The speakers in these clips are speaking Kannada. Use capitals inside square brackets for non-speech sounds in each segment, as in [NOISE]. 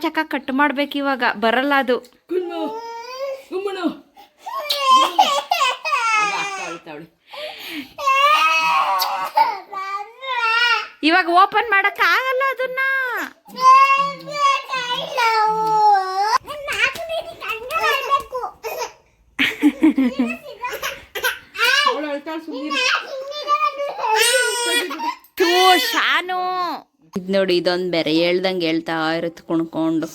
ಚಕ ಕಟ್ ಮಾಡ್ಬೇಕು ಇವಾಗ ಬರಲ್ಲ ಅದು. ಇವಾಗ ಓಪನ್ ಮಾಡಕ್ ಆಗಲ್ಲ ಅದನ್ನ. ಶಾನು. ಇದ್ ನೋಡಿ ಇದೊಂದ್ ಬೇರೆ ಹೇಳ್ದಂಗೆ ಹೇಳ್ತಾ ಇರುತ್ತೆ ಕುಣ್ಕೊಂಡು.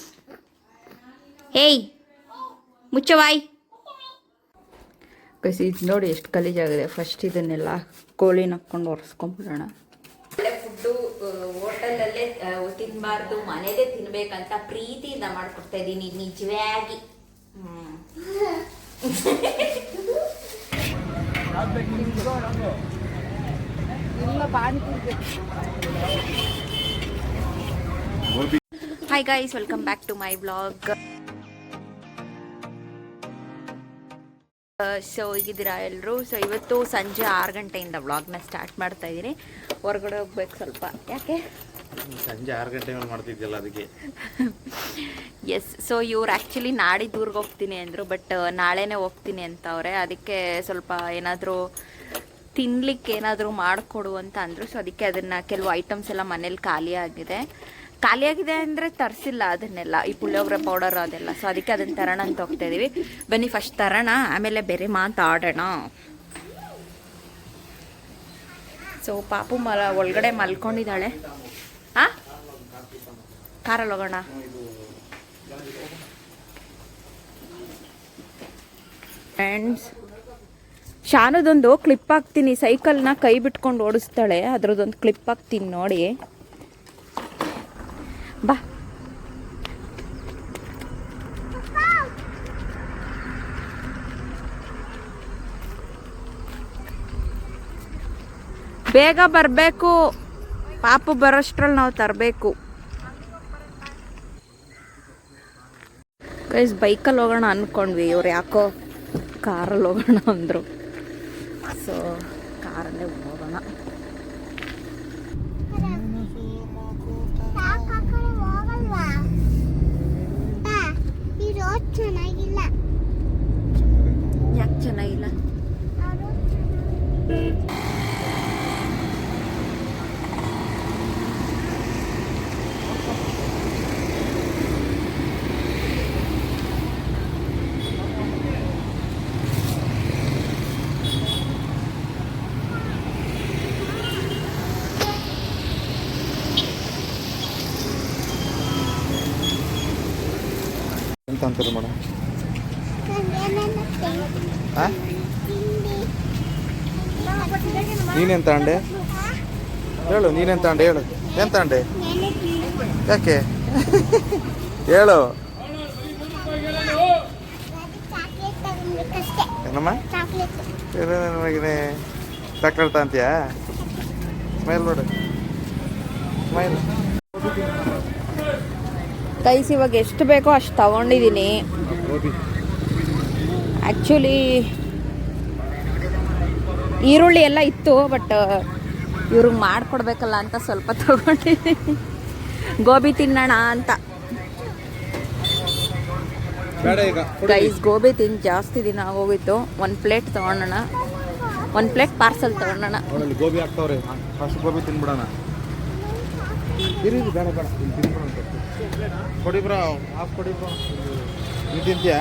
ಹೇಯ್ ಮುಚ್ಚವಾಯ್ ಕಸಿ ಇದು ನೋಡಿ ಎಷ್ಟು ಗಲೀಜಾಗಿದೆ. ಫಸ್ಟ್ ಇದನ್ನೆಲ್ಲ ಕೋಳಿನ ಹಾಕ್ಕೊಂಡು ಒರೆಸ್ಕೊಂಡ್ಬಿಡೋಣ ಫುಡ್ಡು ಹೋಟೆಲಲ್ಲೇ ತಿನ್ನಬಾರ್ದು ಮನೇದೇ ತಿನ್ಬೇಕಂತ ಪ್ರೀತಿಯಿಂದ ಮಾಡ್ಕೊಡ್ತಾ ಇದ್ದೀನಿ ನಿಜವಾಗಿ. Hi guys welcome back to my blog so ಈಗಿದ್ದೀರಾ ಎಲ್ಲರೂ ಸೊ ಇವತ್ತು ಸಂಜೆ ಆರು ಗಂಟೆಯಿಂದ ವ್ಲಾಗ್ನ ಸ್ಟಾರ್ಟ್ ಮಾಡ್ತಾ ಇದ್ದೀನಿ. ಹೊರಗಡೆ ಹೋಗ್ಬೇಕು ಸ್ವಲ್ಪ. ಯಾಕೆ? ಸಂಜೆ ಆರು ಗಂಟೆ ಮೇಲೆ ಮಾಡ್ತಿದ್ದಿಲ್ಲ ಅದಕ್ಕೆ. [LAUGHS] ಎಸ್ ಸೊ ಇವ್ರು ಆ್ಯಕ್ಚುಲಿ ನಾಡಿದ್ದು ಊರಿಗೆ ಹೋಗ್ತೀನಿ ಅಂದರು ಬಟ್ ನಾಳೆನೇ ಹೋಗ್ತೀನಿ ಅಂತ ಅವ್ರೆ ಅದಕ್ಕೆ ಸ್ವಲ್ಪ ಏನಾದರೂ ತಿನ್ಲಿಕ್ಕೆ ಏನಾದರೂ ಮಾಡಿಕೊಡು ಅಂತ ಅಂದರು. ಸೊ ಅದಕ್ಕೆ ಅದನ್ನು ಕೆಲವು ಐಟಮ್ಸ್ ಎಲ್ಲ ಮನೇಲಿ ಖಾಲಿ ಆಗಿದೆ. ಖಾಲಿಯಾಗಿದೆ ಅಂದರೆ ತರಿಸಿಲ್ಲ ಅದನ್ನೆಲ್ಲ. ಈ ಪುಳಿಯೋಗರೆ ಪೌಡರ್ ಅದೆಲ್ಲ. ಸೊ ಅದಕ್ಕೆ ಅದನ್ನು ತರೋಣ ಅಂತ ಹೋಗ್ತಾ ಇದ್ದೀವಿ ಬನ್ನಿ ಫಸ್ಟ್ ತರೋಣ, ಆಮೇಲೆ ಬೇರೆ ಮಾತಾಡೋಣ ಸೊ ಪಾಪು ಮಲ ಒಳಗಡೆ ಮಲ್ಕೊಂಡಿದ್ದಾಳೆ. ಹಾ ಕಾರಲ್ಲಿ ಹೋಗೋಣ. ಫ್ರೆಂಡ್ಸ್ ಶಾನದೊಂದು ಕ್ಲಿಪ್ ಹಾಕ್ತೀನಿ. ಸೈಕಲ್ನ ಕೈ ಬಿಟ್ಕೊಂಡು ಓಡಿಸ್ತಾಳೆ. ಅದ್ರದ್ದೊಂದು ಕ್ಲಿಪ್ ಹಾಕ್ತೀನಿ ನೋಡಿ. ಬಾ ಬೇಗ ಬರಬೇಕು. ಪಾಪು ಬರೋಷ್ಟ್ರಲ್ಲಿ ನಾವು ತರಬೇಕು. ಗೈಸ್ ಬೈಕಲ್ಲಿ ಹೋಗೋಣ ಅಂದ್ಕೊಂಡ್ವಿ ಇವ್ರು ಯಾಕೋ ಕಾರಲ್ಲಿ ಹೋಗೋಣ ಅಂದರು. ಸೊ ಕಾರಲ್ಲೇ ಹೋಗೋಣ ಚೆನ್ನಾಗಿಲ್ಲ ಯಾಕೆ ಚೆನ್ನಾಗಿಲ್ಲ ಎಂತ ಅಂತಾರೆ ಮೇಡಮ್ ನೀನೆಂತ ಅಂಡೆ? ಹೇಳು ನೀನೆಂತ ಅಂಡೆ ಹೇಳು. ಎಂತ ಅಂಡೆ? ಯಾಕೆ? ಹೇಳು. ಏನಮ್ಮ? ಏನು ಚಾಕ್ಲೇಟ್ ಅಂತೀಯಾ? ಸ್ಮೈಲ್ ನೋಡು. ಸ್ಮೈಲ್ ಕೈಸ್ ಇವಾಗ ಎಷ್ಟು ಬೇಕೋ ಅಷ್ಟು ತಗೊಂಡಿದ್ದೀನಿ. ಆ್ಯಕ್ಚುಲಿ ಈರುಳ್ಳಿ ಎಲ್ಲ ಇತ್ತು ಬಟ್ ಇವ್ರಿಗೆ ಮಾಡಿಕೊಡ್ಬೇಕಲ್ಲ ಅಂತ ಸ್ವಲ್ಪ ತಗೊಂಡಿದ್ದೀನಿ ಗೋಬಿ ತಿನ್ನೋಣ ಅಂತ. ಬೇಡ ಈಗ ಗೈಸ್ ಗೋಬಿ ತಿಂದು ಜಾಸ್ತಿ ದಿನ ಆಗೋಗಿತ್ತು. ಒಂದು ಪ್ಲೇಟ್ ತೊಗೊಳೋಣ ಒಂದು ಪ್ಲೇಟ್ ಪಾರ್ಸಲ್ ತೊಗೊಂಡೋಣ. ಗೋಬಿ ಹಾಕ್ತವ್ರೆ. ಫಸ್ಟ್ ಗೋಬಿ ತಿನ್ಬಿಡೋಣ. ಬೇಡ ಬೇಡ. ಕೊಡಿ ಬ್ರೋ ಹಾಫ್ ಕೊಡಿ ಬ್ರೋ. ನೀವು ತಿಂತೀಯಾ?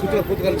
ಕೂತ್ಕೊಳ್ಳಿ ಕೂತ್ಕೊಳ್ಳಿ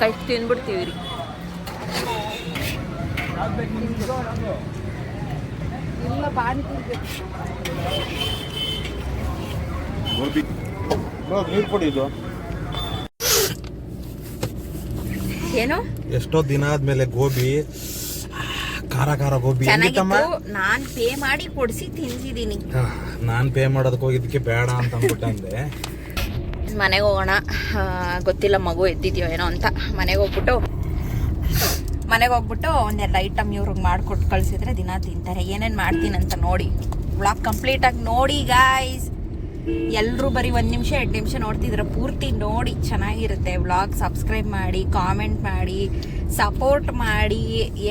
ಕೈ ತಿನ್ಬಿಡ್ತೀವಿ ರೀ. ಗೋಬಿ. ಬ್ರೋ ನೀರು ಕೊಡಿ ಇದು. ಏನು? ಎಷ್ಟೋ ದಿನ ಆದ್ಮೇಲೆ ಗೋಬಿ ಖಾರ ಖಾರ ಗೋಬಿ. ನಾನು ಪೇ ಮಾಡಿ ಕೊಡ್ಸಿ ತಿಂದಿದ್ದೀನಿ. ನಾನು ಪೇ ಮಾಡೋದಕ್ಕೆ ಹೋಗಿದ್ದಕ್ಕೆ ಬೇಡ ಅಂತ ಅಂದ್ಬಿಟ್ಟೆ ಅಂದೆ ಮನೆಗೆ ಹೋಗೋಣ. ಗೊತ್ತಿಲ್ಲ ಮಗು ಎದ್ದಿದ್ಯೋ ಏನೋ ಅಂತ. ಮನೆಗೆ ಹೋಗ್ಬಿಟ್ಟು ಮನೆಗೆ ಹೋಗ್ಬಿಟ್ಟು ಒಂದೆರಡು ಐಟಮ್ ಇವ್ರಿಗೆ ಮಾಡಿಕೊಟ್ಟು ಕಳಿಸಿದ್ರೆ ದಿನ ತಿಂತಾರೆ. ಏನೇನು ಮಾಡ್ತೀನಿ ಅಂತ ನೋಡಿ. ವ್ಲಾಗ್ ಕಂಪ್ಲೀಟಾಗಿ ನೋಡಿ ಗಾಯ್ಸ್ ಎಲ್ಲರೂ ಬರೀ ಒಂದು ನಿಮಿಷ, ಎರಡು ನಿಮಿಷ ನೋಡ್ತಿದ್ರೆ ಪೂರ್ತಿ ನೋಡಿ ಚೆನ್ನಾಗಿರುತ್ತೆ. ವ್ಲಾಗ್ ಸಬ್ಸ್ಕ್ರೈಬ್ ಮಾಡಿ ಕಾಮೆಂಟ್ ಮಾಡಿ ಸಪೋರ್ಟ್ ಮಾಡಿ,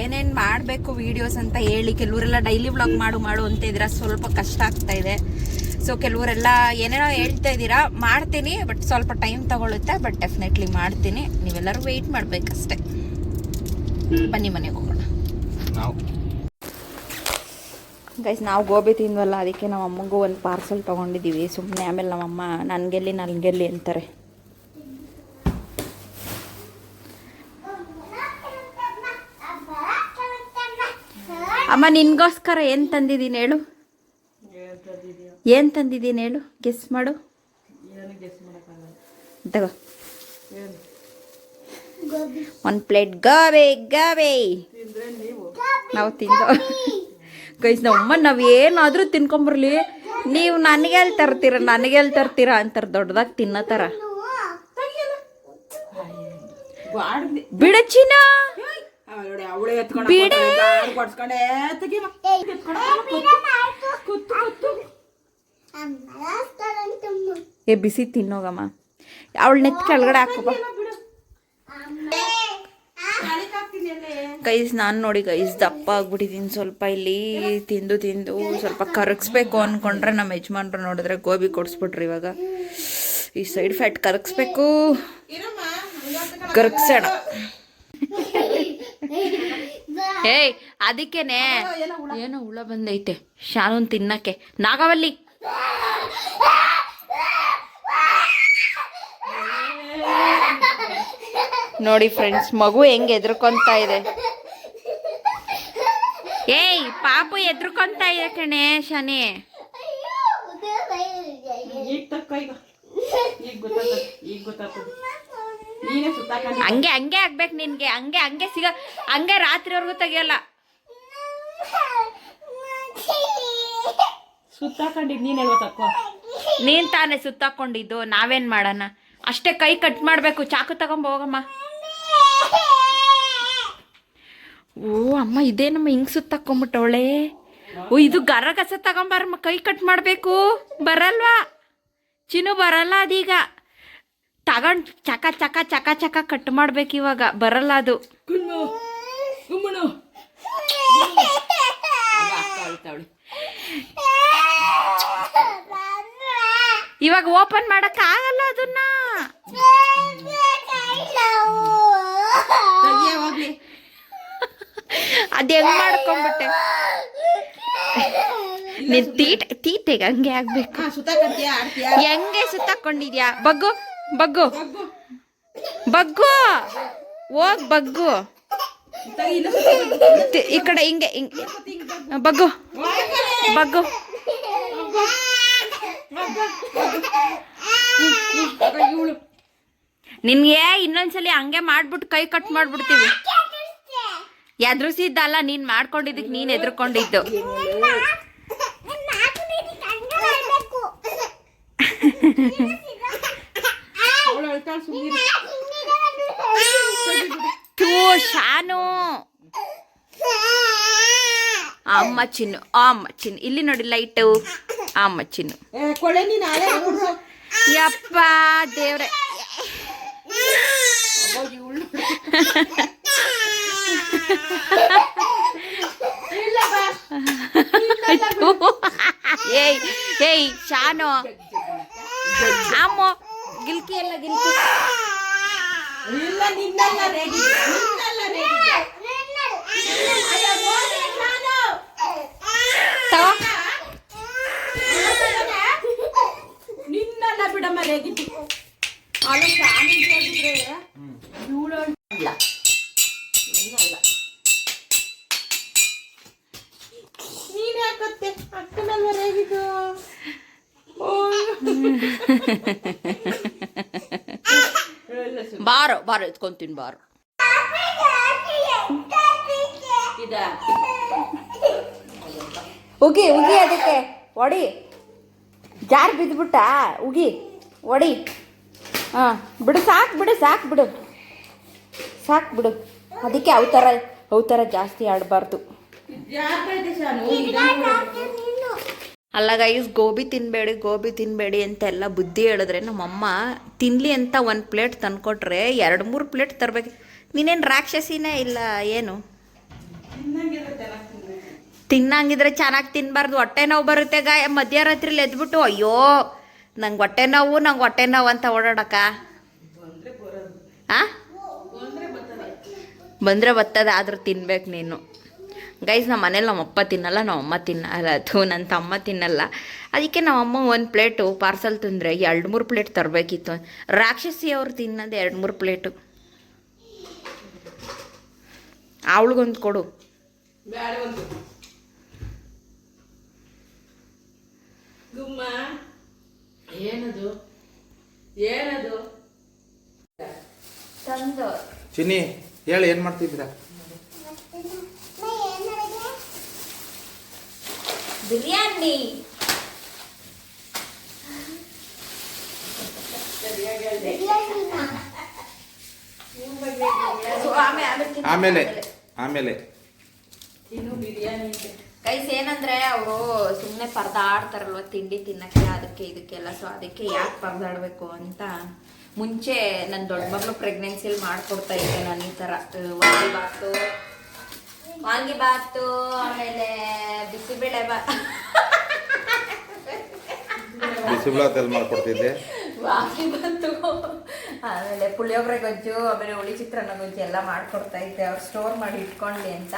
ಏನೇನು ಮಾಡಬೇಕು ವೀಡಿಯೋಸ್ ಅಂತ ಹೇಳಿ. ಕೆಲವರೆಲ್ಲ ಡೈಲಿ ವ್ಲಾಗ್ ಮಾಡು ಮಾಡು ಅಂತ ಇದ್ರೆ ಸ್ವಲ್ಪ ಕಷ್ಟ ಆಗ್ತಾ ಇದೆ. ಸೊ ಕೆಲವರೆಲ್ಲ ಏನೇನೋ ಹೇಳ್ತಾ ಇದ್ದೀರಾ ಮಾಡ್ತೀನಿ ಬಟ್ ಸ್ವಲ್ಪ ಟೈಮ್ ತಗೊಳುತ್ತೆ ಬಟ್ ಡೆಫಿನೆಟ್ಲಿ ಮಾಡ್ತೀನಿ. ನೀವೆಲ್ಲರೂ ವೆಯ್ಟ್ ಮಾಡಬೇಕಷ್ಟೆ. ಬನ್ನಿ ಮನೆಗೆ ಹೋಗೋಣ. ಗೈಸ್ ನಾವು ಗೋಬಿ ತಿಂದ್ವಲ್ಲ ಅದಕ್ಕೆ ನಮ್ಮ ಅಮ್ಮಗೂ ಒಂದು ಪಾರ್ಸಲ್ ತೊಗೊಂಡಿದ್ದೀವಿ ಸುಮ್ಮನೆ ಆಮೇಲೆ ನಮ್ಮಮ್ಮ ನನಗೆಲ್ಲಿ ನನಗೆಲ್ಲಿ ಅಂತಾರೆ. ಅಮ್ಮ ನಿನ್ಗೋಸ್ಕರ ಏನು ತಂದಿದ್ದೀನಿ ಹೇಳು? ಏನು ತಂದಿದ್ದೀನಿ ಹೇಳು? ಗೆಸ್ ಮಾಡು. ತಗೋ. ಒಂದು ಪ್ಲೇಟ್ ಗಾವೆ ಗಾವೆ ನಾವು. ತಿಂದು ಗೈಸ್ ನಮ್ಮಮ್ಮ ನಾವು ಏನಾದರೂ ತಿನ್ಕೊಂಬರ್ಲಿ. ನೀವು ನನಗೆ ಎಲ್ಲಿ ತರ್ತೀರ ನನಗೆ ಎಲ್ಲಿ ತರ್ತೀರ ಅಂತಾರೆ ದೊಡ್ಡದಾಗ ತಿನ್ನತ್ತಾರ ಬಿಡಚಿನ. ಅವಳೆ ಎತ್ಕೊಂಡು ಬಿಡೆ. ಏ ಬಿಸಿ ತಿನ್ನೋಗಮ್ಮ. ಅವಳು ನೆತ್ ಕೆಳಗಡೆ ಹಾಕೋಬ ಗೈಸ್ ನಾನು ನೋಡಿ ಗೈಸ್ ದಪ್ಪ ಆಗ್ಬಿಟ್ಟಿದ್ದೀನಿ ಸ್ವಲ್ಪ ಇಲ್ಲಿ ತಿಂದು ತಿಂದು ಸ್ವಲ್ಪ ಕರಗಿಸ್ಬೇಕು ಅಂದ್ಕೊಂಡ್ರೆ ನಮ್ಮ ಯಜಮಾನ್ರು ನೋಡಿದ್ರೆ ಗೋಬಿ ಕೊಡಿಸ್ಬಿಟ್ರಿ ಇವಾಗ. ಈ ಸೈಡ್ ಫ್ಯಾಟ್ ಕರಗಿಸ್ಬೇಕು. ಕರಗಿಸೋಣ ಏಯ್ ಅದಕ್ಕೇನೆ. ಏನೋ ಹುಳ ಬಂದೈತೆ. ಶಾನೂನ್ ತಿನ್ನಕ್ಕೆ. ನಾಗವಲ್ಲಿ. ನೋಡಿ ಫ್ರೆಂಡ್ಸ್ ಮಗು ಹೆಂಗ್ ಎದ್ರುಕೊಂತ ಇದೆ. ಏಯ್ ಪಾಪು ಎದ್ರುಕೊಂತ ಇದೆ ಕಣೆ ಶನಿ. ಈಗ ತಕ್ಕ ಈಗ. ಈಗ ಗೊತ್ತಾಗ್ತದೆ ಈಗ ಗೊತ್ತಾಗ್ತದೆ. ನೀನೇ ಸುತ್ತಾಕೊಂಡು ಹಂಗೆ ಹಂಗೆ ಆಗ್ಬೇಕು ನಿನ್ಗೆ. ಹಂಗೆ ಹಂಗೆ ಸಿಗ ಹಂಗೆ ರಾತ್ರಿವರೆಗೂ ತೆಗಿಯಲ್ಲ. ಸುತ್ತಾಕೊಂಡಿದ್ ನೀನ್ ಹೇಳ್ವ ತಕ್ಕೋ ನೀನ್ ತಾನೇ ಸುತ್ತಾಕೊಂಡಿದ್ದು ನಾವೇನ್ ಮಾಡೋಣ? ಅಷ್ಟೇ ಕೈ ಕಟ್ ಮಾಡ್ಬೇಕು ಚಾಕು ತಗೊಂಬ ಹೋಗಮ್ಮ. ಓ ಅಮ್ಮ ಇದೇನಮ್ಮ ಹಿಂಗ್ ಸುತ್ತಾಕೊಂಬಿಟ್ಟವಳೆ? ಓ ಇದು ಗರಗಸ ತಗೊಂಬಾರಮ್ಮ ಕೈ ಕಟ್ ಮಾಡ್ಬೇಕು. ಬರಲ್ವಾ? ಚಿನ್ನು ಬರಲ್ಲ ಅದೀಗ. ತಗೊಂಡ್ ಚಕ ಚಕ ಚಕ ಚಕ ಕಟ್ ಮಾಡ್ಬೇಕು ಇವಾಗ. ಬರಲ್ಲ ಅದು. [LAUGHS] ಇವಾಗ ಓಪನ್ ಮಾಡಕ್ ಆಗಲ್ಲ ಅದನ್ನ. ಅದ್ ಹೆಂಗ್ ಮಾಡ್ಕೊಂಡ್ಬಿಟ್ಟೆ ನೀನ್ ತೀಟ ತೀಟೆಗೆ ಹಂಗೆ ಆಗ್ಬೇಕು. ಹೆಂಗೆ ಸುತ್ತಾಕೊಂಡಿದ್ಯಾ? ಬಗ್ಗು ಬಗ್ಗು. ಬಗ್ಗು ಬಗ್ಗು. ಹೋಗ್ ಬಗ್ಗು ಈ ಕಡೆ ಹಿಂಗೆ ಹಿಂಗೆ. ಬಗ್ಗು ಬಗ್ಗು. ನಿನ್ಗೆ ಇನ್ನೊಂದ್ಸಲಿ ಹಂಗೆ ಮಾಡ್ಬಿಟ್ಟು ಕೈ ಕಟ್ ಮಾಡ್ಬಿಡ್ತೀವಿ. ಎದುರಿಸಿದ್ದಲ್ಲ ನೀನ್ ಮಾಡ್ಕೊಂಡಿದ್ದಕ್ ನೀನ್ ಎದ್ರುಕೊಂಡಿದ್ದು. ಶಾನು. ಅಮ್ಮ ಚಿನ್ನು ಅಮ್ಮ ಚಿನ್ನು ಇಲ್ಲಿ ನೋಡಿ ಲೈಟು ಅಮ್ಮ ಚಿನ್ನು ಯಪ್ಪ ದೇವ್ರೆ. ಏಯ್ ಏಯ್ ಶಾನು. ಅಮ್ಮ ಗಿಲ್ಕಿ ಎಲ್ಲ ಗಿಲ್ಕಿ. ಇಲ್ಲ ನಿನ್ನಲ್ಲ ರೆಡಿ. ನಿನ್ನಲ್ಲ ರೇಗಿ ಇವಳು ಅಲ್ಲ ನಿನ್ನಲ್ಲ ನೀನ್ ರೇಗಿದ್ದು ಬಾರೋ ಬಾರೋ ಎತ್ಕೊಂತೀನಿ ಬಾರೋ. ಇದ. ಉಗಿ ಉಗಿ ಅದಕ್ಕೆ ಒಡಿ ಜಾರ್ ಬಿದ್ದುಬಿಟ್ಟ ಉಗಿ. ಒಡಿ. ಹಾಂ, ಬಿಡು, ಸಾಕು ಬಿಡು ಸಾಕು ಬಿಡು. ಸಾಕು ಬಿಡು. ಅದಕ್ಕೆ ಅವು ಥರ ಅವು ಥರ ಜಾಸ್ತಿ ಆಡಬಾರ್ದು. ಅಲ್ಲ ಗೈಸ್ ಗೋಬಿ ತಿನ್ನಬೇಡಿ ಗೋಬಿ ತಿನ್ನಬೇಡಿ ಅಂತೆಲ್ಲ ಬುದ್ಧಿ ಹೇಳಿದ್ರೆ ನಮ್ಮಮ್ಮ ತಿನ್ನಲಿ ಅಂತ ಒಂದು ಪ್ಲೇಟ್ ತಂದ್ಕೊಟ್ರೆ ಎರಡು ಮೂರು ಪ್ಲೇಟ್ ತರಬೇಕು. ನೀನೇನು ರಾಕ್ಷಸಿನೇ ಇಲ್ಲ, ಏನು? ತಿನ್ನಂಗಿದ್ರೆ ಚೆನ್ನಾಗಿ ತಿನ್ನಬಾರ್ದು ಹೊಟ್ಟೆ ನೋವು ಬರುತ್ತೆ ಗಾಯ ಮಧ್ಯರಾತ್ರಿಲಿ ಎದ್ಬಿಟ್ಟು, ಅಯ್ಯೋ! ನಂಗೆ ಹೊಟ್ಟೆ ನೋವು, ನಂಗೆ ಹೊಟ್ಟೆ ನೋವು ಅಂತ ಓಡಾಡಕ್ಕ. ಬಂದರೆ ಬತ್ತದ ಆದರೂ ತಿನ್ಬೇಕು ನೀನು. ಗೈಸ್ ನಮ್ಮ ಮನೇಲಿ ನಮ್ಮ ಅಪ್ಪ ತಿನ್ನಲ್ಲ ನಮ್ಮ ಅಮ್ಮ ತಿನ್ನಲ್ಲ, ಅದು ನನ್ನ ತಮ್ಮ ತಿನ್ನಲ್ಲ. ಅದಕ್ಕೆ ನಮ್ಮ ಅಮ್ಮ ಒಂದು ಪ್ಲೇಟು ಪಾರ್ಸಲ್ ತಂದರೆ ಎರಡು ಮೂರು ಪ್ಲೇಟ್ ತರಬೇಕಿತ್ತು. ರಾಕ್ಷಸಿ ಅವ್ರು ತಿನ್ನೋದು ಎರಡು ಮೂರು ಪ್ಲೇಟು. ಅವಳಿಗೊಂದು ಕೊಡು. ಗುಮ್ಮ. ಏನದು? ಏನದು? ತಂದು. ಚಿನ್ನಿ ಹೇಳಿ ಏನು ಮಾಡ್ತಿದ್ದೀರಾ? ಬಿರಿಯಾನಿ. ಆಮೇಲೆ ಆಮೇಲೆ ಇನ್ನು ಬಿರಿಯಾನಿ. ಕೈಸ್ ಏನಂದ್ರೆ ಅವರು ಸುಮ್ಮನೆ ಪರದಾಡ್ತಾರಲ್ವ ತಿಂಡಿ ತಿನ್ನಕ್ಕೆ, ಅದಕ್ಕೆ ಇದಕ್ಕೆಲ್ಲ. ಸೊ ಅದಕ್ಕೆ ಯಾಕೆ ಪರದಾಡಬೇಕು ಅಂತ ಮುಂಚೆ ನನ್ನ ದೊಡ್ಡ ಮಗಳು ಪ್ರೆಗ್ನೆನ್ಸಿಲಿ ಮಾಡ್ಕೊಡ್ತಾ ಇದ್ದೆ ನಾನು ಈ ಥರ. ವಾಂಗಿ ಬಾತು. ವಾಂಗಿ ಬಾತು, ಆಮೇಲೆ ಬಿಸಿಬೇಳೆ ಬಾ. ಬಿಸಿಬೇಳೆ ಮಾಡ್ಕೊಡ್ತಿದ್ದೆ? ವಾಂಗಿ ಬಂತು. ಆಮೇಲೆ ಪುಳಿಯೋಗರೆ ಗೊಜ್ಜು ಆಮೇಲೆ ಹುಳಿ ಚಿತ್ರಾನ್ನ ಗೊಜ್ಜು ಎಲ್ಲ ಮಾಡ್ಕೊಡ್ತಾ ಇದ್ದೆ. ಅವ್ರು ಸ್ಟೋರ್ ಮಾಡಿ ಇಟ್ಕೊಳ್ಳಿ ಅಂತ.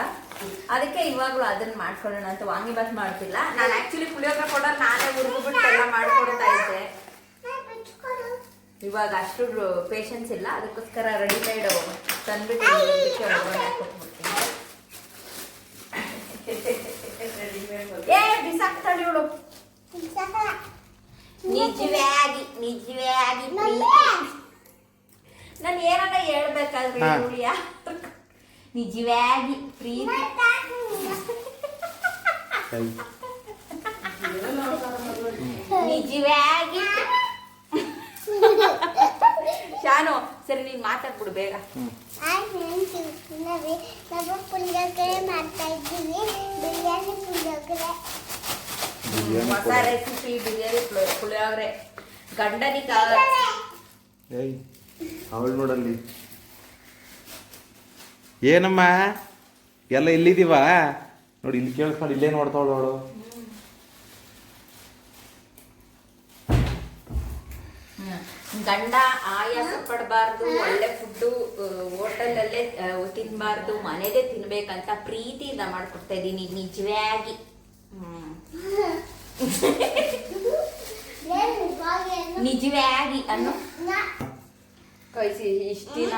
ಅದಕ್ಕೆ ಇವಾಗಲೂ ಅದನ್ನ ಮಾಡ್ಕೊಳ್ಳೋಣ ಅಂತ ವಾಂಗಿ ಬಾತ್ ಮಾಡ್ತಿಲ್ಲ. ನಾನು ಆಕ್ಚುಲಿ ಪುಳಿಯೋಗರೆ ಕೂಡ ನಾನೇ ಹುರ್ಬಿಟ್ಟು ಎಲ್ಲ ಮಾಡ್ಕೊಡ್ತಾ ಇದ್ದೆ. ಇವಾಗ ಅಷ್ಟು ಪೇಷನ್ಸ್ ಇಲ್ಲ. ಅದಕ್ಕೋಸ್ಕರ ರೆಡಿಮೇಡ್ ತಂದ್ಬಿಟ್ಟು [LAUGHS] ಏ ಬಿಸಾಕ್ತಾಳೆ ಇವಳು ನಿಜವಾಗಿ ನಿಜವಾಗಿ ನಾನು ಏನಾರ ಹೇಳ್ಬೇಕಾದ್ರೆ ಹಾ. ಇವಳು ಯಾರು ನಿಜವಾಗಿ ಪ್ರೀತಿ. ನಿಜವಾಗಿ ಶಾನು ಸರಿ ನೀನ್ ಮಾತಾಡ್ಬಿಡು ಬೇಗ. ನಾವೇ ನಾವು ಪುಳಿಯೋಗರೆ ಮಾಡ್ತಾ ಇದ್ದೀವಿ. ಬಿರಿಯಾನಿ ಪುಳಿಯೋಗರೆ. ಹೊಸ ಕೊಡು. ರೆಸಿಪಿ ಬಿರಿಯಾನಿ ಪುಳಿಯೋಗರೆ. ಗಂಡನಿಗೆ ಏಯ್ ಅವಳು ನೋಡಲ್ಲಿ. ಏನಮ್ಮ? ಎಲ್ಲ ಇಲ್ಲಿದೀವ ನೋಡಿ ಇಲ್ಲಿ ಕೇಳಿಸ್ಕೊಂಡು ಇಲ್ಲೇ ನೋಡ್ತಾವಳು ಅವಳು. ಗಂಡ ಆಯಾಸ ಪಡಬಾರ್ದು ಒಳ್ಳೆ ಫುಡ್ಡು ಹೋಟೆಲಲ್ಲೇ ತಿನ್ಬಾರ್ದು ಮನೇದೇ ತಿನ್ಬೇಕಂತ ಪ್ರೀತಿಯಿಂದ ಮಾಡ್ಕೊಡ್ತಾ ಇದ್ದೀನಿ ನಿಜವಾಗಿ ಹ್ಮ್. ಏನು ಇವಾಗ ಏನು [LAUGHS] ನಿಜವಾಗಿ ಅನ್ನು? ಕಳಿಸಿ, ಇಷ್ಟು ದಿನ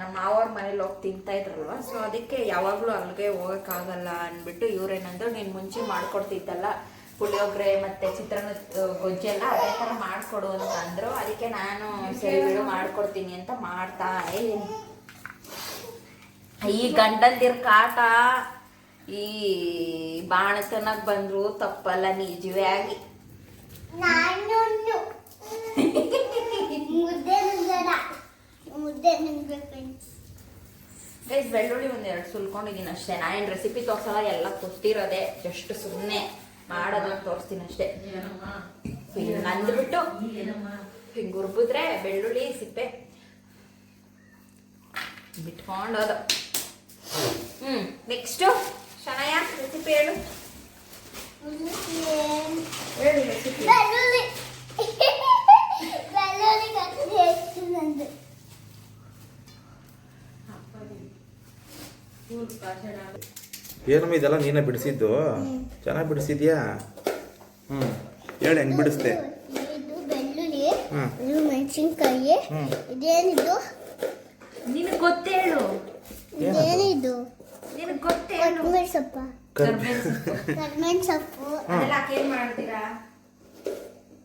ನಮ್ಮ ಮಾವರ ಮನೇಲಿ ಹೋಗಿ ತಿಂತಾ ಇದ್ರಲ್ವ? ಸೊ ಅದಕ್ಕೆ ಯಾವಾಗಲೂ ಅಲ್ಲಿಗೆ ಹೋಗೋಕ್ಕಾಗಲ್ಲ ಅಂದ್ಬಿಟ್ಟು ಇವ್ರೇನಂದ್ರು, ನೀನು ಮುಂಚೆ ಮಾಡ್ಕೊಡ್ತಿದ್ದಲ್ಲ, ಪುಳಿಯೋಗರೆ ಮತ್ತೆ ಚಿತ್ರಾನ್ನ ಗೊಜ್ಜೆ ಗೊಜ್ಜೆಲ್ಲ ಅದೇ ಥರ ಮಾಡಿಕೊಡು ಅಂತ ಅಂದರು. ಅದಕ್ಕೆ ನಾನು, ಸರಿ ಮಾಡ್ಕೊಡ್ತೀನಿ ಅಂತ ಮಾಡ್ತಾ ಈ ಗಂಡಂದಿರ ಕಾಟ ಈ ಬಾಣತನಕ್ ಬಂದ್ರು ತಪ್ಪಲ್ಲ ನಿಜವೇ ಆಗಿ. ಗೈಸ್ ಬೆಳ್ಳುಳ್ಳಿ ಒಂದೆರಡು ಸುಲ್ಕೊಂಡಿದ್ದೀನಿ ಅಷ್ಟೇ. ನಾನೇನು ರೆಸಿಪಿ ತೋರ್ಸಲ್ಲ ಎಲ್ಲ ತೊಟ್ಟಿರೋದೆ ಜಸ್ಟ್ ಸುಮ್ಮನೆ ಮಾಡೋದನ್ನ ತೋರಿಸ್ತೀನಿ ಅಷ್ಟೇ. ಏನಮ್ಮ? ಹಿಂಗೆ ಅಂದ್ಬಿಟ್ಟು ಏನಮ್ಮ? ಹಿಂಗೆ ಉರ್ಬಿದ್ರೆ ಬೆಳ್ಳುಳ್ಳಿ ಸಿಪ್ಪೆ. ಬಿಟ್ಕೊಂಡೋದು. ಹ್ಞೂ ನೆಕ್ಸ್ಟು ಶನಯ ರೆಸಿಪಿ ಹೇಳು. ರೆಸಿಪಿ ಏನಮ್ಮ ಇದೆಲ್ಲ ನೀನೇ ಬಿಡಿಸಿದ್ದು? ಚೆನ್ನಾಗಿ ಬಿಡಿಸಿದ್ಯಾ? ಹ್ಞೂ ಹೇಳು ಹೆಂಗೆ ಬಿಡಿಸ್ದೆ? ಇದು ಬೆಳ್ಳುಳ್ಳಿ ಹ್ಮ್. ಇದು ಮೆಣಸಿನ್ಕಾಯಿ ಹ್ಮ್. ಇದೇನಿದು? ನಿನಗೆ ಗೊತ್ತೇಳು ಇದೇನಿದು? ಕೊತ್ತಂಬರಿ ಸೊಪ್ಪ ಕರ್ಬೇವಿನ ಸೊಪ್ಪು. ಕರ್ಬೇವಿನ ಸೊಪ್ಪು ಅದೆಲ್ಲ ಹಾಕಿ ಮಾಡ್ತೀರಾ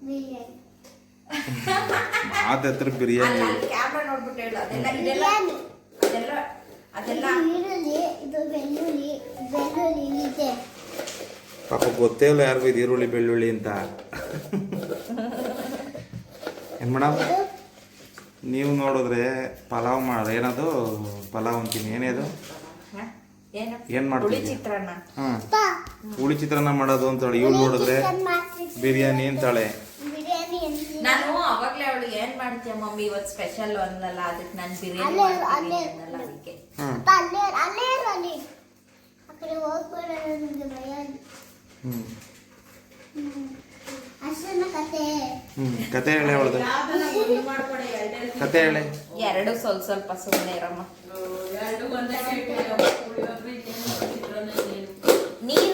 ಬಿರಿಯಾನಿ ಹತ್ರ ಬಿರಿಯಾನಿ ಕ್ಯಾಮ್ರಾ ನೋಡ್ಬಿಟ್ಟು ಹೇಳು ಅದೆಲ್ಲ ಇದೆಲ್ಲ ಅದೆಲ್ಲ ಅದೆಲ್ಲ ಇದು ಈರುಳ್ಳಿ ಇದು ಬೆಳ್ಳುಳ್ಳಿ ಬೆಳ್ಳುಳ್ಳಿ ಇದೆ ಪಾಪ ಗೊತ್ತೇ ಇಲ್ಲ ಯಾರಿಗೂ ಇದು ಈರುಳ್ಳಿ ಬೆಳ್ಳುಳ್ಳಿ ಅಂತ ಏನು ಮೇಡಮ್ ನೀವು ನೋಡಿದ್ರೆ ಪಲಾವ್ ಮಾಡ ಏನದು ಪಲಾವ್ ಅಂತೀನಿ ಏನೇದು ಏನು ಏನು ಹುಳಿ ಮಾಡ್ತೀವಿ ಚಿತ್ರಾನ್ನ ಹುಳಿ ಚಿತ್ರಾನ್ನ ಮಾಡೋದು ಅಂತಾಳೆ. ಇವ್ಳು ನೋಡಿದ್ರೆ ಬಿರಿಯಾನಿ ಅಂತಾಳೆ. ಬಿರಿಯಾನಿ ನಾನು ಅವಾಗ್ಲೇ ಅವಳು ಏನ್ ಮಾಡ್ತೀಯ ಮಮ್ಮಿ? ಇವತ್ತು ಸ್ಪೆಷಲ್ ಅಂದಲ್ಲ ಅದಕ್ಕೆ ನಾನು ಬಿರಿಯಾನಿ ಅಲ್ಲೇ- ಮಾಡ್ತೀನಿ ಅಲ್ಲೇ- ಅದಕ್ಕೆ ಕತೆ? ಹೇಳಿ ಅವಳದು. ಕತೆ ಹೇಳಿ. ಎರಡು ಸ್ವಲ್ಪ ಸ್ವಲ್ಪ ಸುಮ್ಮನೆ ಇರಮ್ಮ.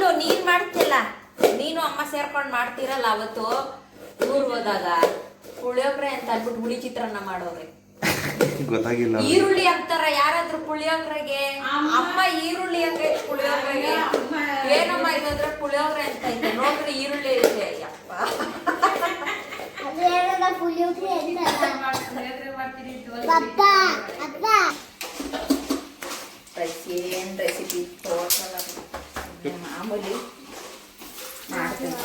ನೀನು ನೀನ್ ಮಾಡ್ತಿಲ್ಲ. ನೀನು ಅಮ್ಮ ಸೇರ್ಕೊಂಡು ಮಾಡ್ತೀರಲ್ಲ ಅವತ್ತು. ಊರ್ ಹೋದಾಗ. ಪುಳಿಯೋಗ್ರೆ ಅಂತ ಅನ್ಬಿಟ್ಟು ಹುಳಿ ಚಿತ್ರಾನ್ನ ಮಾಡೋರಿ. ಗೊತ್ತಾಗಿಲ್ಲ. ಈರುಳ್ಳಿ ಅಂತಾರ ಯಾರಾದ್ರೂ ಪುಳಿಯೋಗ್ರೆಗೆ? ಅಮ್ಮ. ಈರುಳ್ಳಿ ಅಂದ್ರೆ ಪುಳಿಯೋಗ್ರೆಗೆ? ಏನಮ್ಮ ಇದಂದ್ರೆ ಪುಳಿಯೋಗ್ರೆ ಅಂತ ಇದೆ ನೋಡ್ರಿ ಈರುಳ್ಳಿ ಇದೆ. ಅಯ್ಯಪ್ಪ ಏನ್ ರೆಸಿಪಿ ಪುಳಿಯೋಗರೆ ಅಂತ ಪುಳಿಯೋಗರೆ ಮಾಡ್ತೀನಿ ಅಂತ ಅಪ್ಪ ಅಪ್ಪ ರೆಸಿ ಏನ್ ರೆಸಿಪಿ ತೋರ್ಸಲ್ಲ ಮಾಮೂಲಿ ಮಾಡ್ತೀನಿ.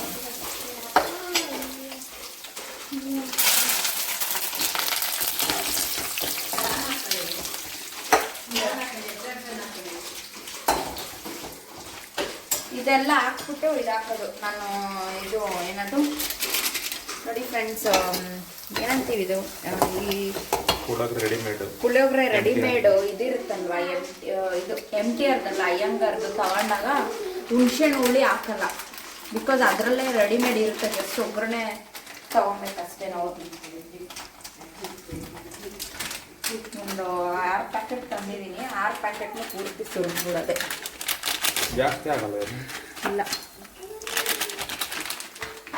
ಇದೆಲ್ಲ ಹಾಕ್ಬಿಟ್ಟು ಇದಾಕೋದು. ಹಾಕೋದು ನಾನು ಇದು ಏನದು? ನೋಡಿ ಫ್ರೆಂಡ್ಸ್ ಏನಂತೀವಿ ಇದು? ಈ ಪುಳಿಯೋಗರೆ ರೆಡಿಮೇಡ್ ಇದಿರುತ್ತಲ್ವಾ? ಎಂ ಇದು ಎಂ ಟಿ ಅರ್ದಲ್ಲ ಅಯ್ಯಂಗಾರ್ದು ತಗೊಂಡಾಗ ಹುಣ್ಸೆಹಣ್ಣು ಹುಳಿ ಹಾಕಲ್ಲ. ಬಿಕಾಸ್ ಅದರಲ್ಲೇ ರೆಡಿಮೇಡ್ ಇರುತ್ತೆ ಜಸ್ಟ್ ಒಗ್ಗರಣೆ ತಗೊಬೇಕಷ್ಟೇ ನಾವು ಒಂದು ಆರು ಪ್ಯಾಕೆಟ್ ತಂದಿದ್ದೀನಿ. ಆರು ಪ್ಯಾಕೆಟ್ನ ಪೂರ್ತಿ ಸುರಿದ್ಬಿಡೋದೆ. ಜಾಸ್ತಿ ಆಗಲ್ಲ ಇಲ್ಲ.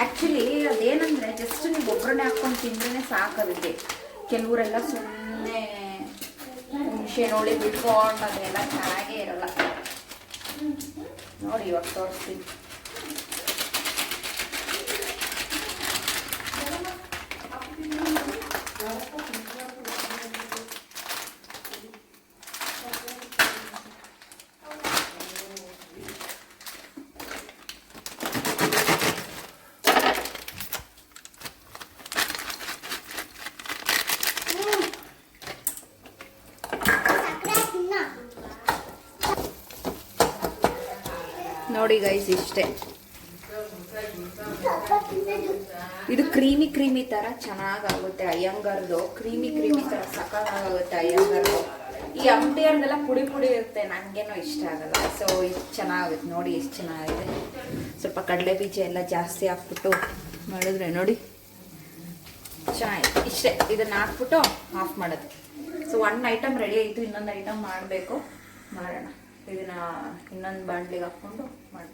ಆ್ಯಕ್ಚುಲಿ ಅದೇನಂದರೆ ಜಸ್ಟ್ ನೀವು ಒಗ್ಗರಣೆ ಹಾಕೊಂಡು ತಿಂದ್ರೆ ಸಾಕದಕ್ಕೆ ಕೆಲವರೆಲ್ಲ ಸುಮ್ಮನೆ ಹುಣಸೆ ನೋಡಿ ಬಿಟ್ಕೊಂಡು ಅದೆಲ್ಲ ಚೆನ್ನಾಗೇ ಇರಲ್ಲ. ನೋಡಿ ಇವಾಗ ತೋರಿಸ್ತೀನಿ ಗೈಸ್ ಇಷ್ಟೇ. ಇದು ಕ್ರೀಮಿ ಕ್ರೀಮಿ ತರ ಚೆನ್ನಾಗಾಗುತ್ತೆ, ಅಯ್ಯಂಗಾರ್ದು. ಕ್ರೀಮಿ ಕ್ರೀಮಿ ತರ ಸಖತ್ತಾಗುತ್ತೆ ಅಯ್ಯಂಗಾರ್ದು. ಈ ಅಂಗಡಿಯವ್ರದೆಲ್ಲ ಪುಡಿ ಪುಡಿ ಇರುತ್ತೆ ನನಗೇನೋ ಇಷ್ಟ ಆಗಲ್ಲ. ಸೊ ಇದು ಚೆನ್ನಾಗುತ್ತೆ. ನೋಡಿ ಎಷ್ಟು ಚೆನ್ನಾಗಿದೆ. ಸ್ವಲ್ಪ ಕಡಲೆ ಬೀಜ ಎಲ್ಲ ಜಾಸ್ತಿ ಹಾಕ್ಬಿಟ್ಟು ಮಾಡಿದ್ರೆ ನೋಡಿ. ಚೆನ್ನಾಗಿದೆ. ಇಷ್ಟೇ. ಇದನ್ನ ಹಾಕ್ಬಿಟ್ಟು ಆಫ್ ಮಾಡೋದು. ಸೊ ಒನ್ ಐಟಮ್ ರೆಡಿ ಆಯಿತು, ಇನ್ನೊಂದು ಐಟಮ್ ಮಾಡಬೇಕು. ಮಾಡೋಣ. ಇದನ್ನ ಇನ್ನೊಂದು ಬಾಣಲಿಗೆ ಹಾಕ್ಕೊಂಡು ಕೈ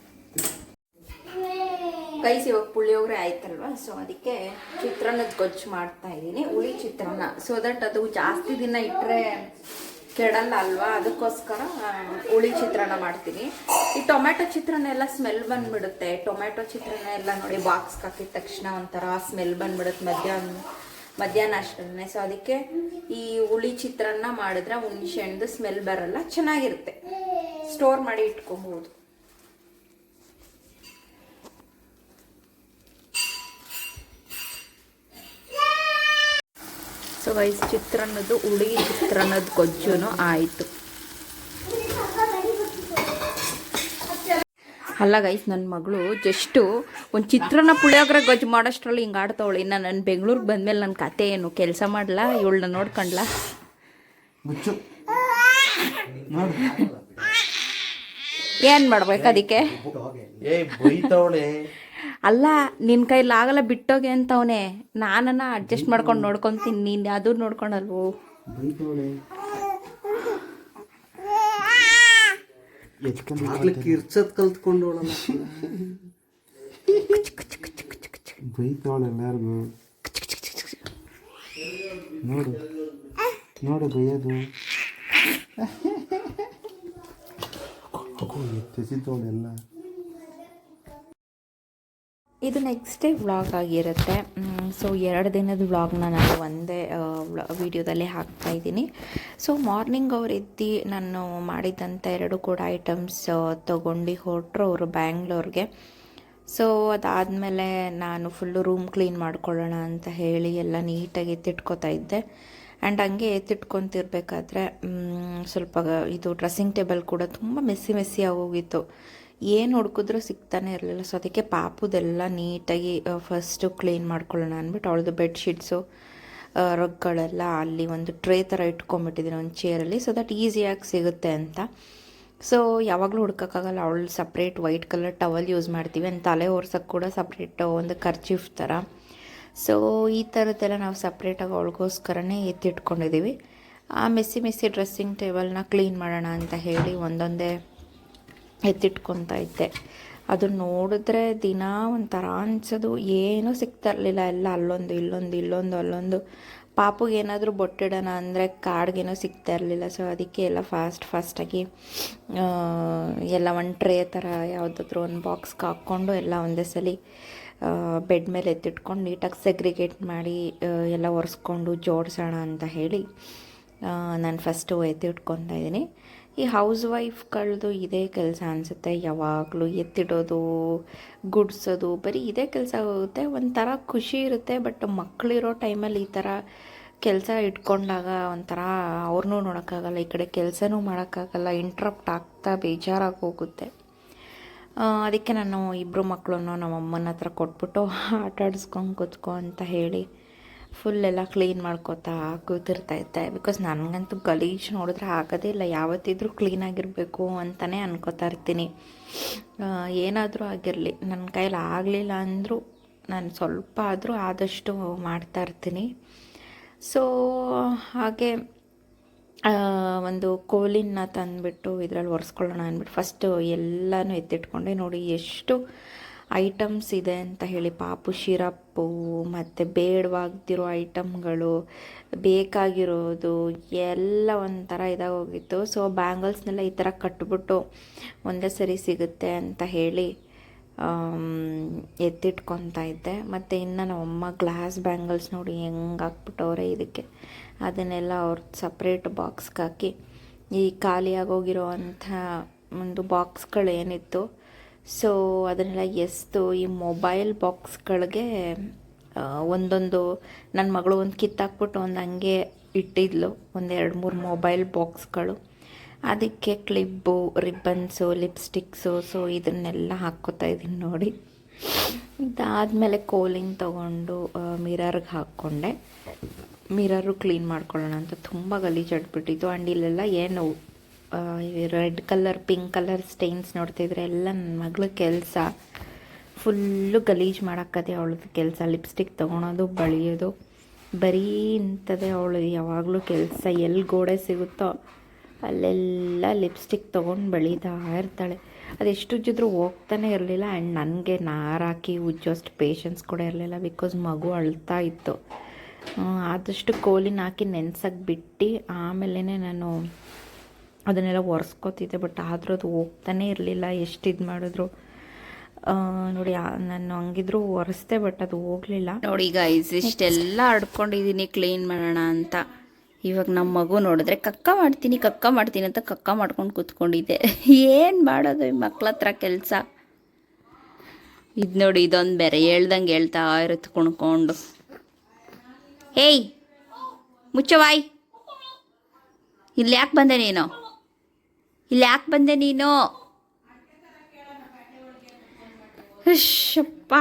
ಕೈಸಿ ಇವಾಗ ಪುಳಿಯೋಗರೆ ಆಯ್ತಲ್ವಾ? ಸೊ ಅದಕ್ಕೆ ಚಿತ್ರಾನ್ನದ ಗೊಜ್ಜು ಮಾಡ್ತಾ ಇದ್ದೀನಿ. ಹುಳಿ ಚಿತ್ರಾನ್ನ. ಸೊ ದಟ್ ಅದು ಜಾಸ್ತಿ ದಿನ ಇಟ್ಟರೆ ಕೆಡಲ್ಲ ಅಲ್ವಾ? ಅದಕ್ಕೋಸ್ಕರ ಹುಳಿ ಚಿತ್ರಾನ್ನ ಮಾಡ್ತೀನಿ. ಈ ಟೊಮೆಟೊ ಚಿತ್ರಾನ್ನ ಎಲ್ಲ ಸ್ಮೆಲ್ ಬಂದ್ಬಿಡುತ್ತೆ. ಟೊಮೆಟೊ ಚಿತ್ರಾನ್ನ ಎಲ್ಲ ನೋಡಿ ಬಾಕ್ಸ್ಗೆ ಹಾಕಿದ ತಕ್ಷಣ ಒಂಥರ ಸ್ಮೆಲ್ ಬಂದ್ಬಿಡುತ್ತೆ ಮಧ್ಯಾಹ್ನ ಮಧ್ಯಾಹ್ನ ಅಷ್ಟೇ ಸೊ ಅದಕ್ಕೆ ಈ ಹುಳಿ ಚಿತ್ರಾನ್ನ ಮಾಡಿದ್ರೆ ಹುಣಸೆ ಹಣ್ಣು ಸ್ಮೆಲ್ ಬರಲ್ಲ. ಚೆನ್ನಾಗಿರುತ್ತೆ. ಸ್ಟೋರ್ ಮಾಡಿ ಇಟ್ಕೋಬಹುದು. ಸೊ ವೈಸ್ ಚಿತ್ರಾನ್ನದ್ದು ಹುಳಿ ಚಿತ್ರಾನ್ನದ ಗೊಜ್ಜುನು ಆಯಿತು. ಅಲ್ಲ ಗೈಸ್ ನನ್ನ ಮಗಳು ಜಸ್ಟು ಒಂದು ಚಿತ್ರಾನ್ನ ಪುಳಿಯೋಗ್ರೆ ಗೊಜ್ಜು ಮಾಡೋಷ್ಟರಲ್ಲಿ ಹಿಂಗೆ ಆಡ್ತಾವಳು. ಇನ್ನು ನಾನು ಬೆಂಗ್ಳೂರಿಗೆ ಬಂದಮೇಲೆ ನನ್ನ ಕತೆ ಏನು? ಕೆಲಸ ಮಾಡಲ್ಲ ಇವಳನ್ನ ನೋಡ್ಕೊಂಡ್ಲಾ? ಮುಚ್ಚು. [LAUGHS] ನೋಡು. ಏನು ಮಾಡ್ಬೇಕು ಅದಕ್ಕೆ? ಅಲ್ಲ ನಿನ್ ಕೈಲಿ ಆಗಲ್ಲ ಬಿಟ್ಟೋಗೆ ಅಂತವನೇ. ನಾನನ್ನ ಅಡ್ಜಸ್ಟ್ ಮಾಡ್ಕೊಂಡು ನೋಡ್ಕೊಂತೀನಿ. ನೀನು ಯಾವ್ದು ನೋಡ್ಕೊಂಡಲ್ವು ಬೈತವಳೆ ಎಲ್ಲಾರ್ಗು. ನೋಡು. ನೋಡು ಬೈಯೋದು. ಇದು ನೆಕ್ಸ್ಟ್ ಡೇ ವ್ಲಾಗ್ ಆಗಿರುತ್ತೆ. ಸೊ ಎರಡು ದಿನದ ವ್ಲಾಗ್ನ ನಾನು ಒಂದೇ ವಿಡಿಯೋದಲ್ಲಿ ಹಾಕ್ತಾ ಇದ್ದೀನಿ. ಸೊ ಮಾರ್ನಿಂಗ್ ಅವ್ರು ಎದ್ದು ನಾನು ಮಾಡಿದಂಥ ಎರಡು ಕೂಡ ಐಟಮ್ಸ್ ತೊಗೊಂಡು ಹೊರಟ್ರು ಅವರು ಬ್ಯಾಂಗ್ಳೂರ್ಗೆ. ಸೊ ಅದಾದಮೇಲೆ ನಾನು ಫುಲ್ಲು ರೂಮ್ ಕ್ಲೀನ್ ಮಾಡ್ಕೊಳ್ಳೋಣ ಅಂತ ಹೇಳಿ ಎಲ್ಲ ನೀಟಾಗಿ ಎತ್ತಿಟ್ಕೋತಾ ಇದ್ದೆ. ಆ್ಯಂಡ್ ಹಂಗೆ ಎತ್ತಿಟ್ಕೊತಿರ್ಬೇಕಾದ್ರೆ ಸ್ವಲ್ಪ ಇದು ಡ್ರೆಸ್ಸಿಂಗ್ ಟೇಬಲ್ ಕೂಡ ತುಂಬ ಮೆಸ್ಸಿ ಮೆಸ್ಸಿ ಆಗೋಗಿತ್ತು. ಏನು ಹುಡ್ಕಿದ್ರೂ ಸಿಗ್ತಾನೆ ಇರಲಿಲ್ಲ. ಸೊ ಅದಕ್ಕೆ ಪಾಪುದೆಲ್ಲ ನೀಟಾಗಿ ಫಸ್ಟು ಕ್ಲೀನ್ ಮಾಡ್ಕೊಳ್ಳೋಣ ಅಂದ್ಬಿಟ್ಟು ಅವಳದು ಬೆಡ್ಶೀಟ್ಸು ರಗ್ಗಳೆಲ್ಲ ಅಲ್ಲಿ ಒಂದು ಟ್ರೇ ಥರ ಇಟ್ಕೊಂಬಿಟ್ಟಿದ್ದೀನಿ ಒಂದು ಚೇರಲ್ಲಿ ಸೊ ದಟ್ ಈಸಿಯಾಗಿ ಸಿಗುತ್ತೆ ಅಂತ. ಸೊ ಯಾವಾಗಲೂ ಹುಡ್ಕೋಕ್ಕಾಗಲ್ಲ. ಅವಳು separate white colour towel use ಮಾಡ್ತೀವಿ. ಅಂತ ತಲೆ ಒರ್ಸೋಕ್ಕೆ ಕೂಡ ಸಪ್ರೇಟ್ ಒಂದು ಕರ್ಚೀಫ್ ಥರ ಸೊ ಈ ಥರದ್ದೆಲ್ಲ ನಾವು ಸಪ್ರೇಟಾಗಿ ಅವಳಿಗೋಸ್ಕರನೇ ಎತ್ತಿಟ್ಕೊಂಡಿದ್ದೀವಿ. ಆ ಮೆಸ್ಸಿ ಮೆಸ್ಸಿ ಡ್ರೆಸ್ಸಿಂಗ್ ಟೇಬಲ್ನ ಕ್ಲೀನ್ ಮಾಡೋಣ ಅಂತ ಹೇಳಿ ಒಂದೊಂದೇ ಎತ್ತಿಟ್ಕೊತಾ ಇದ್ದೆ. ಅದು ನೋಡಿದ್ರೆ ದಿನ ಒಂಥರ ಅನ್ಸೋದು, ಏನೂ ಸಿಗ್ತಾ ಇರಲಿಲ್ಲ. ಎಲ್ಲ ಅಲ್ಲೊಂದು, ಇಲ್ಲೊಂದು ಇಲ್ಲೊಂದು, ಅಲ್ಲೊಂದು. ಪಾಪುಗೆ ಏನಾದರೂ ಬೊಟ್ಟಿಡೋಣ ಅಂದರೆ ಕಾರ್ಡ್ಗೇನೋ ಸಿಗ್ತಾ ಇರಲಿಲ್ಲ. ಸೊ ಅದಕ್ಕೆ ಎಲ್ಲ ಫಾಸ್ಟ್ ಫಾಸ್ಟಾಗಿ ಎಲ್ಲ ಒಂದು ಟ್ರೇ ಥರ ಯಾವುದಾದ್ರೂ ಒಂದು ಬಾಕ್ಸ್ಗೆ ಹಾಕ್ಕೊಂಡು ಎಲ್ಲ ಒಂದೇ ಸಲ ಬೆಡ್ ಮೇಲೆ ಎತ್ತಿಟ್ಕೊಂಡು ನೀಟಾಗಿ ಸೆಗ್ರಿಗೇಟ್ ಮಾಡಿ ಎಲ್ಲ ಒರೆಸ್ಕೊಂಡು ಜೋಡಿಸೋಣ ಅಂತ ಹೇಳಿ ನಾನು ಫಸ್ಟು ಎತ್ತಿಟ್ಕೊತಾ ಇದ್ದೀನಿ. ಈ ಹೌಸ್ ವೈಫ್ಗಳದ್ದು ಇದೇ ಕೆಲಸ ಅನಿಸುತ್ತೆ. ಯಾವಾಗಲೂ ಎತ್ತಿಡೋದು, ಗುಡಿಸೋದು, ಬರೀ ಇದೇ ಕೆಲಸ ಆಗುತ್ತೆ. ಒಂಥರ ಖುಷಿ ಇರುತ್ತೆ ಬಟ್ ಮಕ್ಕಳಿರೋ ಟೈಮಲ್ಲಿ ಈ ಥರ ಕೆಲಸ ಇಟ್ಕೊಂಡಾಗ ಒಂಥರ ಅವ್ರನ್ನೂ ನೋಡೋಕ್ಕಾಗಲ್ಲ, ಈ ಕಡೆ ಕೆಲಸನೂ ಮಾಡೋಕ್ಕಾಗಲ್ಲ ಇಂಟ್ರಪ್ಟ್ ಆಗ್ತಾ ಬೇಜಾರಾಗಿ ಹೋಗುತ್ತೆ. ಅದಕ್ಕೆ ನಾನು ಇಬ್ಬರು ಮಕ್ಕಳನ್ನು ನಮ್ಮ ಅಮ್ಮನ ಹತ್ರ ಕೊಟ್ಬಿಟ್ಟು ಆಟ ಆಡಿಸ್ಕೊಂಡು ಕೂತ್ಕೊ ಅಂತ ಹೇಳಿ ಫುಲ್ ಎಲ್ಲ ಕ್ಲೀನ್ ಮಾಡ್ಕೋತಾ ಕೂತಿರ್ತಾ ಇದ್ದೆ. ಬಿಕಾಸ್ ನನಗಂತೂ ಗಲೀಜು ನೋಡಿದ್ರೆ ಆಗೋದೇ ಇಲ್ಲ. ಯಾವತ್ತಿದ್ರೂ ಕ್ಲೀನಾಗಿರಬೇಕು ಅಂತಲೇ ಅನ್ಕೋತಾ ಇರ್ತೀನಿ. ಏನಾದರೂ ಆಗಿರಲಿ. ನನ್ನ ಕೈಯಲ್ಲಿ ಆಗಲಿಲ್ಲ ಅಂದರೂ ನಾನು ಸ್ವಲ್ಪ ಆದರೂ ಆದಷ್ಟು ಮಾಡ್ತಾ ಇರ್ತೀನಿ. ಸೊ ಹಾಗೆ ಒಂದು ಕೋಲಿನ ತಂದುಬಿಟ್ಟು ಇದರಲ್ಲಿ ಒರೆಸ್ಕೊಳ್ಳೋಣ ಅಂದ್ಬಿಟ್ಟು ಫಸ್ಟು ಎಲ್ಲನೂ ಎತ್ತಿಟ್ಕೊಂಡೆ. ನೋಡಿ ಎಷ್ಟು ಐಟಮ್ಸ್ ಇದೆ ಅಂತ ಹೇಳಿ. ಪಾಪು, ಶಿರಪ್ಪು, ಮತ್ತು ಬೇಡವಾಗ್ದಿರೋ ಐಟಮ್ಗಳು ಬೇಕಾಗಿರೋದು ಎಲ್ಲ ಒಂಥರ ಇದಾಗೋಗಿತ್ತು. ಸೊ ಬ್ಯಾಂಗಲ್ಸ್ನೆಲ್ಲ ಈ ಥರ ಕಟ್ಬಿಟ್ಟು ಒಂದೇ ಸರಿ ಸಿಗುತ್ತೆ ಅಂತ ಹೇಳಿ ಎತ್ತಿಟ್ಕೊತಾ ಇದ್ದೆ. ಮತ್ತು ಇನ್ನು ನಮ್ಮಮ್ಮ ಗ್ಲಾಸ್ ಬ್ಯಾಂಗಲ್ಸ್ ನೋಡಿ ಹೆಂಗೆ ಹಾಕ್ಬಿಟ್ಟವ್ರೆ ಇದಕ್ಕೆ. ಅದನ್ನೆಲ್ಲ ಅವ್ರು ಸಪ್ರೇಟ್ ಬಾಕ್ಸ್ಗೆ ಹಾಕಿ, ಈ ಖಾಲಿಯಾಗೋಗಿರೋ ಅಂಥ ಒಂದು ಬಾಕ್ಸ್ಗಳೇನಿತ್ತು ಸೊ ಅದನ್ನೆಲ್ಲ ಎಸ್ತು, ಈ ಮೊಬೈಲ್ ಬಾಕ್ಸ್ಗಳಿಗೆ ಒಂದೊಂದು ನನ್ನ ಮಗಳು ಒಂದು ಕಿತ್ತಾಕ್ಬಿಟ್ಟು ಒಂದು ಹಂಗೆ ಇಟ್ಟಿದ್ಲು, ಒಂದು ಎರಡು ಮೂರು ಮೊಬೈಲ್ ಬಾಕ್ಸ್ಗಳು ಅದಕ್ಕೆ ಕ್ಲಿಬ್ಬು ರಿಬ್ಬನ್ಸು ಲಿಪ್ಸ್ಟಿಕ್ಸು ಸೊ ಇದನ್ನೆಲ್ಲ ಹಾಕ್ಕೋತಾ ಇದ್ದೀನಿ ನೋಡಿ. ಇದಾದಮೇಲೆ ಕೋಲಿಂಗ್ ತೊಗೊಂಡು ಮಿರರ್ಗೆ ಹಾಕ್ಕೊಂಡೆ. ಮಿರರು ಕ್ಲೀನ್ ಮಾಡ್ಕೊಳ್ಳೋಣ ಅಂತ ತುಂಬ ಗಲೀಜಾಡ್ಬಿಟ್ಟಿತ್ತು ಆ್ಯಂಡ್ ಇಲ್ಲೆಲ್ಲ ಏನು red colour, pink colour stains ನೋಡ್ತಿದ್ರೆ ಎಲ್ಲ ನನ್ನ ಮಗಳ ಕೆಲಸ. ಫುಲ್ಲು ಗಲೀಜು ಮಾಡೋಕ್ಕದೆ ಅವಳದು ಕೆಲಸ. ಲಿಪ್ಸ್ಟಿಕ್ ತೊಗೊಳೋದು, ಬಳಿಯೋದು, ಬರೀ ಇಂಥದ್ದೇ ಅವಳು. ಯಾವಾಗಲೂ ಕೆಲಸ ಎಲ್ಲಿ ಗೋಡೆ ಸಿಗುತ್ತೋ ಅಲ್ಲೆಲ್ಲ ಲಿಪ್ಸ್ಟಿಕ್ ತೊಗೊಂಡು ಬೆಳೀತಾ ಇರ್ತಾಳೆ. ಅದೆಷ್ಟು ಉಜ್ಜಿದ್ರೂ ಹೋಗ್ತಾನೆ ಇರಲಿಲ್ಲ. ಆ್ಯಂಡ್ ನನಗೆ ನಾರಾಕಿ ಉಜ್ಜೋಷ್ಟು ಪೇಷನ್ಸ್ ಕೂಡ ಇರಲಿಲ್ಲ ಬಿಕಾಸ್ ಮಗು ಅಳ್ತಾ ಇತ್ತು. ಆದಷ್ಟು ಕೋಲಿನ ಹಾಕಿ ನೆನ್ಸಕ್ಕೆ ಬಿಟ್ಟು ಆಮೇಲೆ ನಾನು ಅದನ್ನೆಲ್ಲ ಒರೆಸ್ಕೊತಿದ್ದೆ ಬಟ್ ಆದರೂ ಅದು ಹೋಗ್ತಾನೆ ಇರಲಿಲ್ಲ, ಎಷ್ಟು ಇದು ಮಾಡಿದ್ರು. ನೋಡಿ ನಾನು ಹಂಗಿದ್ರು ಒರೆಸ್ದೆ ಬಟ್ ಅದು ಹೋಗಲಿಲ್ಲ. ನೋಡಿ ಈಗ ಇಷ್ಟೆಲ್ಲ ಆಡ್ಕೊಂಡಿದ್ದೀನಿ ಕ್ಲೀನ್ ಮಾಡೋಣ ಅಂತ. ಇವಾಗ ನಮ್ಮ ಮಗು ನೋಡಿದ್ರೆ, ಕಕ್ಕ ಮಾಡ್ತೀನಿ ಕಕ್ಕ ಮಾಡ್ತೀನಿ ಅಂತ ಕಕ್ಕ ಮಾಡ್ಕೊಂಡು ಕೂತ್ಕೊಂಡಿದ್ದೆ. ಏನು ಮಾಡೋದು, ಈ ಮಕ್ಳ ಹತ್ರ ಕೆಲಸ. ಇದು ನೋಡಿ, ಇದೊಂದು ಬೇರೆ ಹೇಳ್ದಂಗೆ ಹೇಳ್ತಾ ಇರುತ್ತೆ ಕುಣ್ಕೊಂಡು. ಹೇಯ್ ಮುಚ್ಚವಾಯ್ ಇಲ್ಲಿ ಯಾಕೆ ಬಂದೆ ನೀನು? ಇಲ್ಲಿ ಯಾಕೆ ಬಂದೆ ನೀನು? ಶಪ್ಪ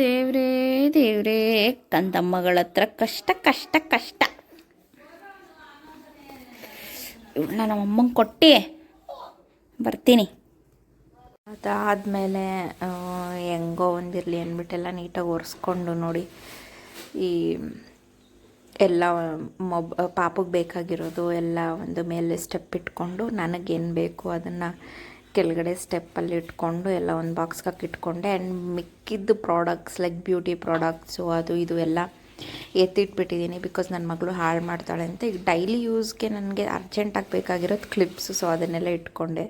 ದೇವ್ರೇ ದೇವ್ರೇ ತಂದಮ್ಮಗಳ ಹತ್ರ ಕಷ್ಟ ಕಷ್ಟ ಕಷ್ಟ. ಇವಳನ್ನ ನಮ್ಮ ಅಮ್ಮಂಗೆ ಕೊಟ್ಟು ಬರ್ತೀನಿ. ಅದಾದಮೇಲೆ ಹೆಂಗೋ ಒಂದಿರಲಿ ಅಂದ್ಬಿಟ್ಟೆಲ್ಲ ನೀಟಾಗಿ ಒರೆಸ್ಕೊಂಡು ನೋಡಿ. ಈ ಎಲ್ಲ ಮೊಬ್ ಪಾಪಗೆ ಬೇಕಾಗಿರೋದು ಎಲ್ಲ ಒಂದು ಮೇಲೆ ಸ್ಟೆಪ್ ಇಟ್ಕೊಂಡು ನನಗೇನು ಬೇಕು ಅದನ್ನು ಕೆಳಗಡೆ ಸ್ಟೆಪ್ಪಲ್ಲಿ ಇಟ್ಕೊಂಡು ಎಲ್ಲ ಒಂದು ಬಾಕ್ಸ್ಗೆ ಹಾಕಿ ಇಟ್ಕೊಂಡೆ ಆ್ಯಂಡ್ ಮಿಕ್ಕಿದ್ದು ಪ್ರಾಡಕ್ಟ್ಸ್ ಲೈಕ್ ಬ್ಯೂಟಿ ಪ್ರಾಡಕ್ಟ್ಸು ಅದು, ಇದು ಎಲ್ಲ ಎತ್ತಿಟ್ಬಿಟ್ಟಿದ್ದೀನಿ ಬಿಕಾಸ್ ನನ್ನ ಮಗಳು ಹಾಳು ಮಾಡ್ತಾಳೆ ಅಂತ. ಈಗ ಡೈಲಿ ಯೂಸ್ಗೆ ನನಗೆ ಅರ್ಜೆಂಟಾಗಿ ಬೇಕಾಗಿರೋದು ಕ್ಲಿಪ್ಸು ಸೊ ಅದನ್ನೆಲ್ಲ ಇಟ್ಕೊಂಡೆ.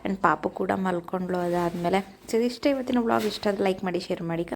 ಆ್ಯಂಡ್ ಪಾಪು ಕೂಡ ಮಲ್ಕೊಂಡ್ಲು ಅದಾದಮೇಲೆ. ಸೊ ಇಷ್ಟೇ ಇವತ್ತಿನ ವ್ಲಾಗ್ ಇಷ್ಟ ಲೈಕ್ ಮಾಡಿ ಶೇರ್ ಮಾಡಿ.